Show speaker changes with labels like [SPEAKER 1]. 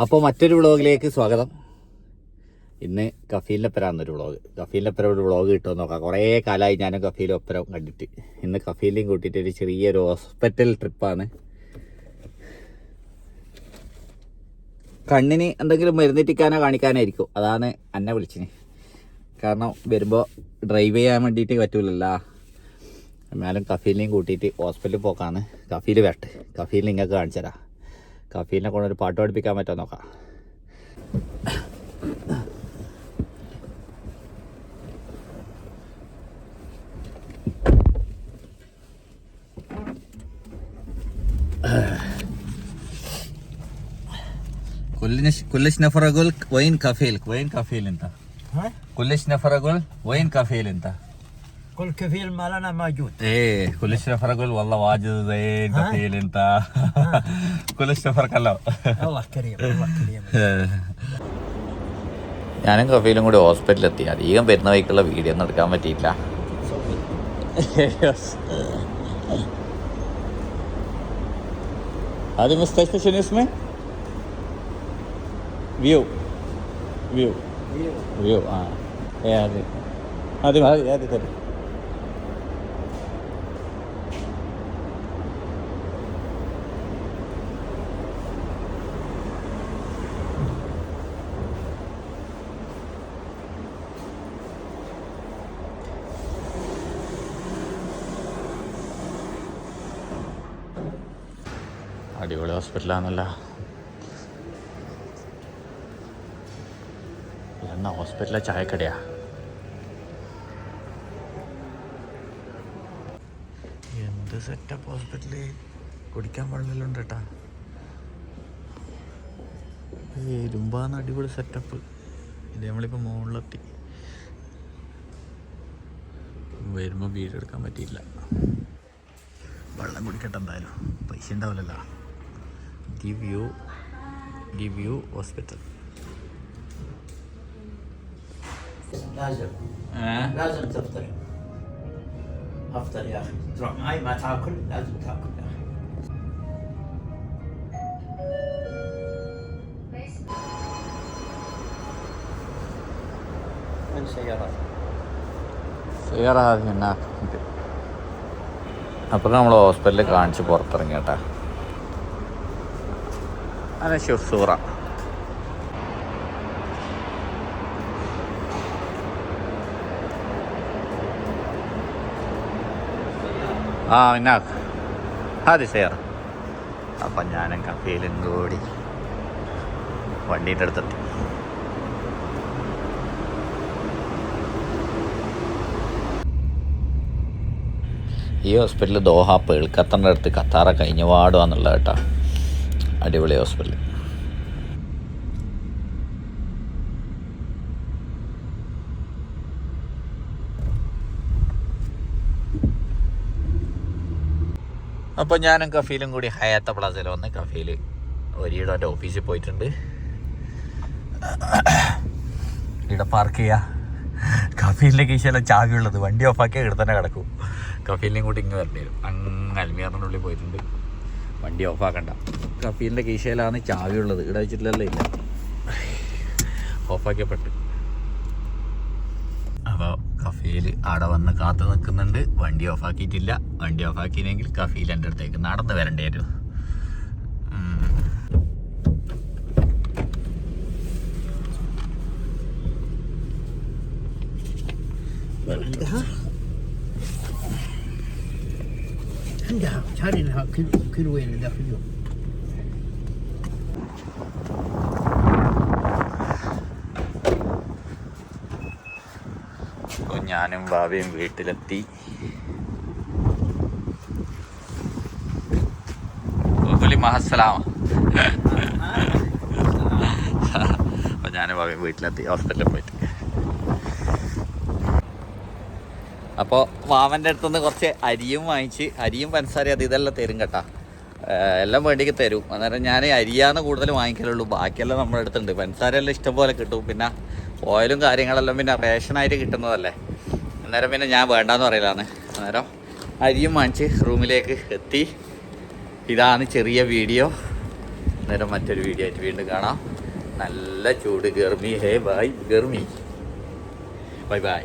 [SPEAKER 1] അപ്പോൾ മറ്റൊരു വ്ളോഗിലേക്ക് സ്വാഗതം. ഇന്ന് കഫീലിന്റെ ഒപ്പരാന്നൊരു വ്ളോഗ്. കഫീലിന്റെ ഒപ്പരം ഒരു വ്ളോഗ് കിട്ടുമെന്ന് നോക്കാം. കുറേ കാലമായി ഞാനും കഫീലും ഒപ്പരം കണ്ടിട്ട്. ഇന്ന് കഫീലിനെയും കൂട്ടിയിട്ട് ഒരു ചെറിയൊരു ഹോസ്പിറ്റൽ ട്രിപ്പാണ് കണ്ണിന് എന്തെങ്കിലും മരുന്നിട്ടിക്കാനോ കാണിക്കാനായിരിക്കും അതാണ് എന്നെ വിളിച്ചിന്. കാരണം വരുമ്പോൾ ഡ്രൈവ് ചെയ്യാൻ വേണ്ടിയിട്ട് പറ്റൂലല്ലോ. എന്നാലും കഫീലിനെയും കൂട്ടിയിട്ട് ഹോസ്പിറ്റലിൽ പോക്കാണ്. കഫീൽ വേട്ട് കഫീലിനെ നിങ്ങൾക്ക് കാണിച്ചു തരാം കഫീലിനെ ഒരു പാട്ട് പഠിപ്പിക്കാൻ പറ്റുമോ നോക്കാം ኩልሽ ነፈረጎል ወይን ከፌል ወይን ከፌል እንታ ኩልሽ
[SPEAKER 2] ነፈረጎል
[SPEAKER 1] ወይን ከፌል እንታ وين كفيل انت
[SPEAKER 2] كل كفيل مالنا موجود
[SPEAKER 1] ايه كلش نفر اقول والله واجد زين
[SPEAKER 2] ها؟
[SPEAKER 1] كفيل انت كلش نفر كلام
[SPEAKER 2] الله كريم الله كريم
[SPEAKER 1] ഞാനും കഫീലും കൂടി ഹോസ്പിറ്റലിൽ എത്തി അധികം വരുന്ന വഴിക്കുള്ള വീഡിയോ ഒന്നും എടുക്കാൻ പറ്റിയില്ല هذه مستشفى شنو اسمه؟ فيو فيو فيو اه ايه هذه هذه هذه അടിപൊളി ഹോസ്പിറ്റലാണല്ലോ എന്നാ ഹോസ്പിറ്റലിലെ ചായക്കടയാ? എന്ത് സെറ്റപ്പ് ഹോസ്പിറ്റലിൽ കുടിക്കാൻ വെള്ളമെല്ലാം കേട്ടാ ഇരുമ്പാന്ന് അടിപൊളി സെറ്റപ്പ് ഇത് നമ്മളിപ്പോൾ മുകളിലെത്തി വരുമ്പോൾ വീടെടുക്കാൻ പറ്റിയില്ല. വെള്ളം കുടിക്കട്ടെ എന്തായാലും. പൈസ ഉണ്ടാവില്ലല്ലോ. ദിവ്യൂ ദിവ്യൂ ഹോസ്പിറ്റൽ
[SPEAKER 2] لازم لازم تفطر افطر يا اخي تروح معي ما تاكل لازم تاكل يا اخي من سيارات
[SPEAKER 1] അപ്പോൾ നമ്മൾ ഹോസ്പിറ്റലിൽ കാണിച്ച് പുറത്തിറങ്ങി കേട്ടാ ഷുസൂറ ആ هناك. هذه سيارة. അപ്പം ഞാനും കഫയിലും കൂടി വണ്ടീന്റെ അടുത്തെത്തി ഈ ഹോസ്പിറ്റൽ ദോഹ പേൾക്കത്തണ്ടടുത്ത് കത്താറ കഴിഞ്ഞ വാടുക കേട്ടോ. അടിപൊളി ഹോസ്പിറ്റൽ അപ്പോൾ ഞാനും കഫീലും കൂടി ഹയാത്ത പ്ലാസയിൽ വന്ന് കഫീൽ ഒരിയുടെ എന്റെ ഓഫീസിൽ പോയിട്ടുണ്ട്. ഇവിടെ പാർക്ക് ചെയ്യുക കഫീലിന്റെ കീശയിലെ ചാവിയുള്ളത് വണ്ടി ഓഫാക്കിയാൽ ഇവിടെ തന്നെ കിടക്കും. കഫീലിനെയും കൂടി ഇങ്ങ് വരേണ്ടി വരും. അങ്ങ് അൽമിയാറിന്റെ ഉള്ളിൽ പോയിട്ടുണ്ട്. വണ്ടി ഓഫാക്കണ്ട. കഫീലിന്റെ കീശയിലാണ് ചാവിയുള്ളത് ഇവിടെ വെച്ചിട്ടില്ലല്ലോ ഇല്ല. ഓഫാക്കിയപ്പെട്ട്. അപ്പോൾ കഫീൽ അവിടെ വന്ന് കാത്തു നിൽക്കുന്നുണ്ട്. വണ്ടി ഓഫാക്കിയിട്ടില്ല. വണ്ടി ഓഫാക്കിയില്ലെങ്കിൽ കഫീൽ എന്റെ അടുത്തേക്ക് നടന്ന് വരേണ്ടി വരും
[SPEAKER 2] 혼자 자리를 하- 길, 길고 있는데 그죠?
[SPEAKER 1] അപ്പോൾ ഞാനും ബാബയും വീട്ടിലെത്തി. ഗുലി മഹസ്സലാമ അപ്പോൾ ഞാനും വീട്ടിലെത്തി ഹോസ്പിറ്റലിൽ പോയിട്ട്. അപ്പോൾ മാമന്റെ അടുത്തുനിന്ന് കുറച്ച് അരിയും വാങ്ങിച്ച് അരിയും പഞ്ചസാര അത് ഇതെല്ലാം തരും കേട്ടാ. എല്ലാം വേണ്ടിക്ക് തരും. അന്നേരം ഞാൻ അരിയാന്ന് കൂടുതൽ വാങ്ങിക്കലുള്ളൂ. ബാക്കിയെല്ലാം നമ്മുടെ അടുത്തുണ്ട്. പഞ്ചസാര എല്ലാം ഇഷ്ടംപോലെ കിട്ടും. പിന്നെ ഓയിലും കാര്യങ്ങളെല്ലാം പിന്നെ റേഷനായിട്ട് കിട്ടുന്നതല്ലേ. അന്നേരം പിന്നെ ഞാൻ വേണ്ടാന്ന് പറയലാണ്. അന്നേരം അരിയും വാങ്ങിച്ച് റൂമിലേക്ക് എത്തി. ഇതാണ് ചെറിയ വീഡിയോ. അന്നേരം മറ്റൊരു വീഡിയോ ആയിട്ട് വീണ്ടും കാണാം. നല്ല ചൂട് ഗർമി. ഹേ ബൈ ഗർമി. Bye bye.